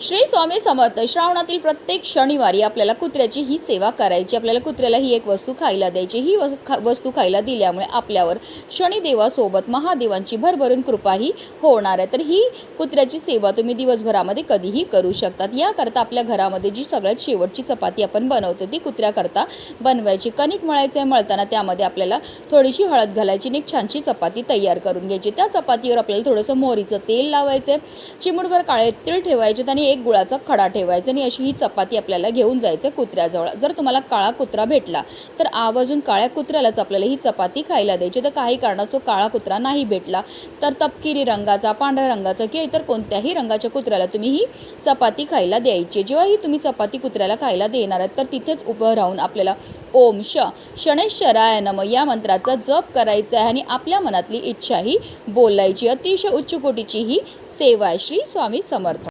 श्री स्वामी समर्थ श्रावणातील प्रत्येक शनिवारी आपल्याला कुत्र्याची ही सेवा करायची. आपल्याला कुत्र्याला ही एक वस्तू खायला द्यायची. ही खा- वस्तू खायला दिल्यामुळे आपल्यावर शनिदेवासोबत महादेवांची भरभरून कृपाही होणार आहे. तर ही कुत्र्याची सेवा तुम्ही दिवसभरामध्ये कधीही करू शकतात. याकरता आपल्या घरामध्ये जी सगळ्यात शेवटची चपाती आपण बनवतो ती कुत्र्याकरता बनवायची. कणिक मळायचं आहे मळताना त्यामध्ये आपल्याला थोडीशी हळद घालायची आणि एक छानशी चपाती तयार करून घ्यायची. त्या चपातीवर आपल्याला थोडंसं मोहरीचं तेल लावायचं आहे चिमूटभर काळे तीळ ठेवायचे आणि एक गुळाचा खडा ठेवायचा आणि अशी ही चपाती आपल्याला घेऊन जायचं कुत्र्याजवळ. जर तुम्हाला काळा कुत्रा भेटला तर आवर्जून काळ्या कुत्र्यालाच आपल्याला ही चपाती खायला द्यायची. तर काही कारणास्तव काळा कुत्रा नाही भेटला. तर तपकिरी रंगाचा पांढऱ्या रंगाचा किंवा इतर कोणत्याही रंगाच्या कुत्र्याला तुम्ही ही चपाती खायला द्यायची. जेव्हाही तुम्ही चपाती कुत्र्याला खायला देणार आहात तर तिथेच उभं राहून आपल्याला ओम श शनेश्वराय नम या मंत्राचा जप करायचा आहे आणि आपल्या मनातली इच्छाही बोलायची. अतिशय उच्च कोटीची ही सेवा आहे. श्री स्वामी समर्थ.